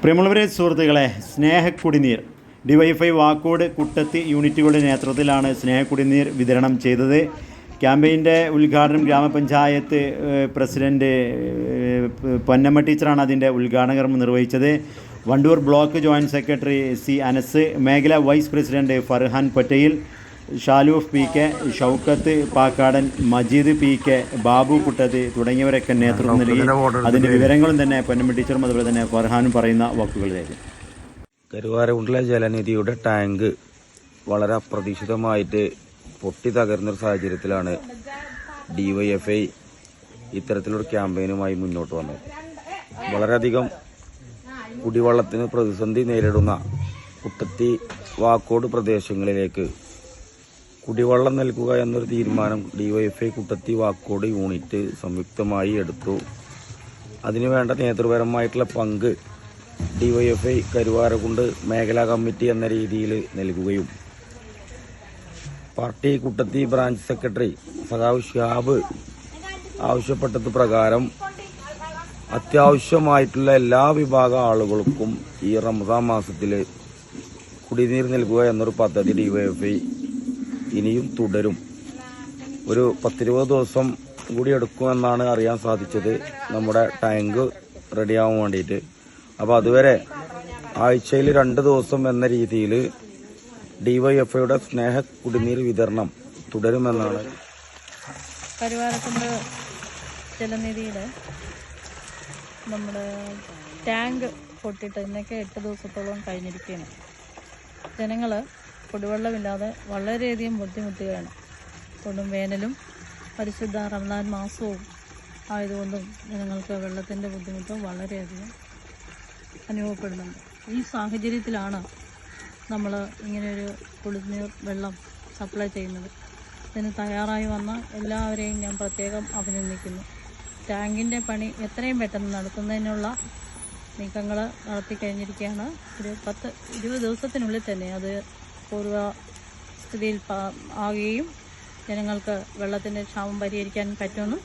പ്രിയമുള്ളവരെ സുഹൃത്തുക്കളെ സ്നേഹക്കുടിനീർ. ഡിവൈഫൈ വാക്കോട് കുട്ടത്തി യൂണിറ്റുകളുടെ നേതൃത്വത്തിലാണ് സ്നേഹക്കുടിനീർ വിതരണം ചെയ്തത്. ക്യാമ്പയിന്റെ ഉദ്ഘാടനം ഗ്രാമപഞ്ചായത്ത് പ്രസിഡന്റ് പൊന്നമ്മ ടീച്ചറാണ് അതിന്റെ ഉദ്ഘാടന നിർവഹിച്ചത്. Wandoor block joint secretary C Anas മേഖല vice president Farhan Patel Shaluf P K Shoukath Pakkadan Majeed P K Babu Kuttath തുടങ്ങിയവരൊക്കെ നേതൃത്വം നൽകി അതിന്റെ വിവരങ്ങളും തന്നെ പൊന്നമ്മ ടീച്ചറും അതുപോലെ തന്നെ ഫർഹാനും പറയുന്ന വാക്കുകളിലായിരുന്നു കരുവാരകുണ്ടിലെ ജലനിധിയുടെ ടാങ്ക് വളരെ അപ്രതീക്ഷിതമായിട്ട് പൊട്ടി തകർന്നൊരു സാഹചര്യത്തിലാണ് ഡിവൈഎഫ്ഐ ഇത്തരത്തിലൊരു ക്യാമ്പയിനുമായി മുന്നോട്ട് വന്നത്. വളരെയധികം കുടിവെള്ളത്തിന് പ്രതിസന്ധി നേരിടുന്ന കുട്ടത്തി വാക്കോട് പ്രദേശങ്ങളിലേക്ക് കുടിവെള്ളം നൽകുക എന്നൊരു തീരുമാനം ഡിവൈഎഫ്ഐ കുട്ടത്തി വാക്കോട് യൂണിറ്റ് സംയുക്തമായി എടുത്തു. അതിനുവേണ്ട നേതൃപരമായിട്ടുള്ള പങ്ക് ഡിവൈഎഫ്ഐ കരുവാരക്കുണ്ട് മേഖലാ കമ്മിറ്റി എന്ന രീതിയിൽ നൽകുകയും. പാർട്ടി കുട്ടത്തി ബ്രാഞ്ച് സെക്രട്ടറി സഖാവ് ഷിഹാബ് ആവശ്യപ്പെട്ടത് പ്രകാരം അത്യാവശ്യമായിട്ടുള്ള എല്ലാ വിഭാഗ ആളുകൾക്കും ഈ റംസാൻ മാസത്തിൽ കുടിനീർ നൽകുക എന്നൊരു പദ്ധതി ഡിവൈഎഫ്ഐ ഇനിയും തുടരും. ഒരു പത്തിരുപത് ദിവസം കൂടി എടുക്കുമെന്നാണ് അറിയാൻ സാധിച്ചത്. നമ്മുടെ ടാങ്ക് റെഡിയാവാൻ വേണ്ടിയിട്ട്. അപ്പോൾ അതുവരെ ആഴ്ചയിൽ രണ്ട് ദിവസം എന്ന രീതിയിൽ ഡി വൈ എഫ് ഡിവൈഎഫ്ഐയുടെ സ്നേഹ കുടിനീർ വിതരണം തുടരുമെന്നാണ്. പരിവാരത്തിന്റെ ജലനിധിയിൽ നമ്മുടെ ടാങ്ക് പൊട്ടിയിട്ട് ഇന്നൊക്കെ എട്ട് ദിവസത്തോളം കഴിഞ്ഞിരിക്കുകയാണ്. ജനങ്ങൾ കുടിവെള്ളമില്ലാതെ വളരെയധികം ബുദ്ധിമുട്ടുകയാണ്. കൊടും വേനലും പരിശുദ്ധ റമദാൻ മാസവും ആയതുകൊണ്ടും ജനങ്ങൾക്ക് വെള്ളത്തിന്റെ ബുദ്ധിമുട്ട് വളരെയധികം അനുഭവപ്പെടുന്നുണ്ട്. ഈ സാഹചര്യത്തിലാണ് നമ്മൾ ഇങ്ങനെയൊരു കുളിനീർ വെള്ളം സപ്ലൈ ചെയ്യുന്നത്. ഇതിന് തയ്യാറായി വന്ന എല്ലാവരെയും ഞാൻ പ്രത്യേകം അഭിനന്ദിക്കുന്നു. ടാങ്കിന്റെ പണി എത്രയും പെട്ടെന്ന് നടത്തുന്നതിനുള്ള നീക്കങ്ങൾ നടത്തി കഴിഞ്ഞിരിക്കുകയാണ് ഒരു പത്ത് ഇരുപത് ദിവസത്തിനുള്ളിൽ തന്നെ അത് പൂർവ സ്ഥിതിയിൽ ആകുകയും ജനങ്ങൾക്ക് വെള്ളത്തിന്റെ ക്ഷാമം പരിഹരിക്കാൻ പറ്റുമെന്നും